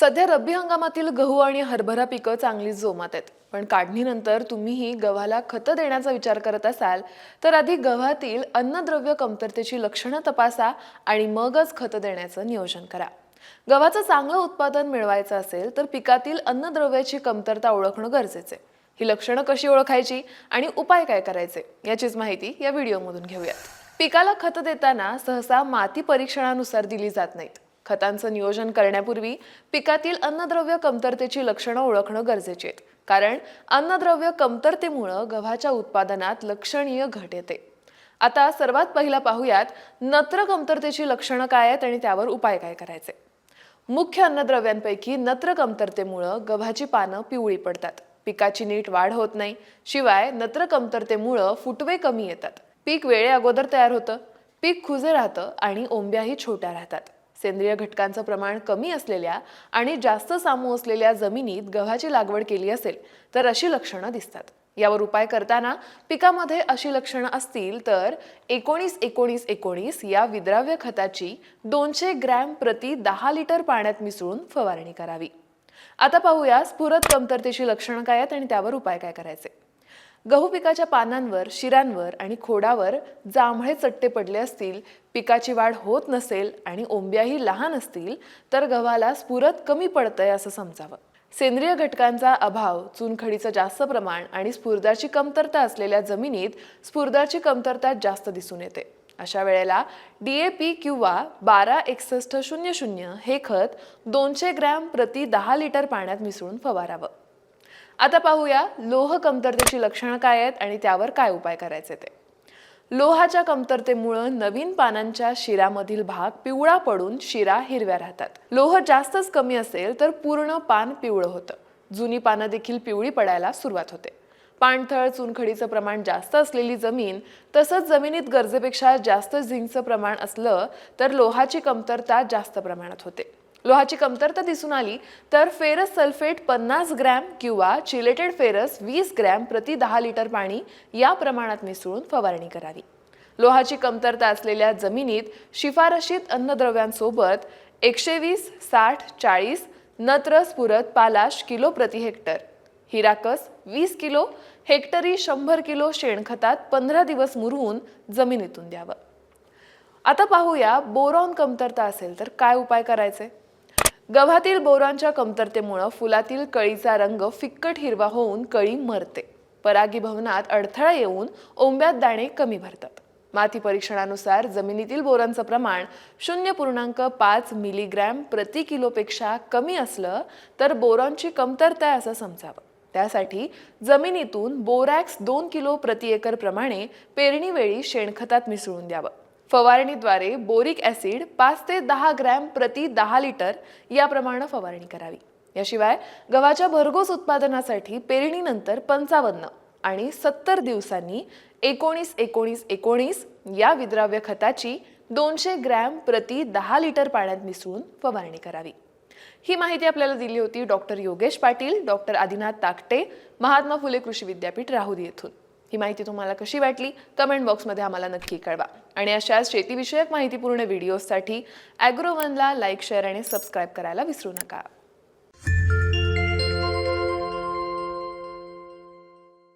सध्या रब्बी हंगामातील गहू आणि हरभरा पिकं चांगली जोमात आहेत. पण काढणीनंतर तुम्हीही गव्हाला खतं देण्याचा विचार करत असाल तर आधी गव्हातील अन्नद्रव्य कमतरतेची लक्षणं तपासा आणि मगच खतं देण्याचं नियोजन करा. गव्हाचं चांगलं उत्पादन मिळवायचं असेल तर पिकातील अन्नद्रव्याची कमतरता ओळखणं गरजेचं आहे. ही लक्षणं कशी ओळखायची आणि उपाय काय करायचे याचीच माहिती या व्हिडिओमधून घेऊयात. पिकाला खतं देताना सहसा माती परीक्षणानुसार दिली जात नाहीत. खतांचं नियोजन करण्यापूर्वी पिकातील अन्नद्रव्य कमतरतेची लक्षणं ओळखणं गरजेचे आहेत. कारण अन्नद्रव्य कमतरतेमुळं गव्हाच्या उत्पादनात लक्षणीय घट येते. आता सर्वात पहिला पाहूयात नत्र कमतरतेची लक्षणं काय आहेत आणि त्यावर उपाय काय करायचे? मुख्य अन्नद्रव्यांपैकी नत्र कमतरतेमुळं गव्हाची पानं पिवळी पडतात. पिकाची नीट वाढ होत नाही. शिवाय नत्र कमतरतेमुळं फुटवे कमी येतात. पीक वेळे अगोदर तयार होतं. पीक खुजे राहतं आणि ओंब्याही छोट्या राहतात. सेंद्रिय घटकांचं प्रमाण कमी असलेल्या आणि जास्त सामू असलेल्या जमिनीत गव्हाची लागवड केली असेल तर अशी लक्षणं दिसतात. यावर उपाय करताना पिकामध्ये अशी लक्षणं असतील तर एकोणीस एकोणीस एकोणीस या विद्राव्य खताची दोनशे ग्रॅम प्रति दहा लिटर पाण्यात मिसळून फवारणी करावी. आता पाहूया स्फुरत कमतरतेची लक्षणं काय आहेत आणि त्यावर उपाय काय करायचे. गहू पिकाच्या पानांवर शिरांवर आणि खोडावर जांभळे चट्टे पडले असतील पिकाची वाढ होत नसेल आणि ओंब्याही लहान असतील तर गव्हाला स्फुरत कमी पडतंय असं समजावं. सेंद्रिय घटकांचा अभाव चुनखडीचं जास्त प्रमाण आणि स्फुरदाची कमतरता असलेल्या जमिनीत स्फुरदाची कमतरता जास्त दिसून येते. अशा वेळेला डी ए पी किंवा बारा एकसष्ट शून्य शून्य हे खत दोनशे ग्रॅम प्रति दहा लिटर पाण्यात मिसळून फवारावं. आता पाहूया लोह कमतरतेची लक्षणं काय आहेत आणि त्यावर काय उपाय करायचे ते. लोहाच्या कमतरतेमुळं नवीन पानांच्या शिरामधील भाग पिवळा पडून शिरा हिरव्या राहतात. लोह जास्तच कमी असेल तर पूर्ण पान पिवळं होतं. जुनी पानं देखील पिवळी पडायला सुरुवात होते. पाणथळ चुनखडीचं प्रमाण जास्त असलेली जमीन तसंच जमिनीत गरजेपेक्षा जास्त झिंकचं प्रमाण असलं तर लोहाची कमतरता जास्त प्रमाणात होते. लोहाची कमतरता दिसून आली तर फेरस सल्फेट पन्नास ग्रॅम किंवा चिलेटेड फेरस वीस ग्रॅम प्रति दहा लिटर पाणी या प्रमाणात मिसळून फवारणी करावी. लोहाची कमतरता असलेल्या जमिनीत शिफारशीत अन्नद्रव्यांसोबत एकशे वीस साठ चाळीस नत्र पुरत पालाश किलो प्रति हेक्टर हिराकस वीस किलो हेक्टरी शंभर किलो शेणखतात पंधरा दिवस मुरवून जमिनीतून द्यावं. आता पाहूया बोरॉन कमतरता असेल तर काय उपाय करायचे? गव्हातील बोरांच्या कमतरतेमुळं फुलातील कळीचा रंग फिक्कट हिरवा होऊन कळी मरते. परागीभवनात अडथळा येऊन ओंब्यात दाणे कमी भरतात. माती परीक्षणानुसार जमिनीतील बोरांचं प्रमाण शून्य पूर्णांक पाच मिलीग्रॅम प्रति किलोपेक्षा कमी असलं तर बोरॉनची कमतरता आहे असं समजावं. त्यासाठी जमिनीतून बोरॅक्स दोन किलो प्रति एकर प्रमाणे पेरणीवेळी शेणखतात मिसळून द्यावं. फवारणीद्वारे बोरिक ॲसिड पाच ते दहा ग्रॅम प्रति दहा लिटर याप्रमाणे फवारणी करावी. याशिवाय गव्हाच्या भरघोस उत्पादनासाठी पेरणीनंतर पंचावन्न आणि सत्तर दिवसांनी एकोणीस एकोणीस एकोणीस या विद्राव्य खताची दोनशे ग्रॅम प्रति दहा लिटर पाण्यात मिसळून फवारणी करावी. ही माहिती आपल्याला दिली होती डॉक्टर योगेश पाटील डॉक्टर आदिनाथ ताकटे महात्मा फुले कृषी विद्यापीठ राहुरी येथून. ही माहिती तुम्हाला कशी वाटली कमेंट बॉक्समध्ये आम्हाला नक्की कळवा. आणि अशाच शेतीविषयक माहितीपूर्ण व्हिडिओजसाठी ॲग्रोवनला लाईक शेअर आणि सबस्क्राईब करायला विसरू नका.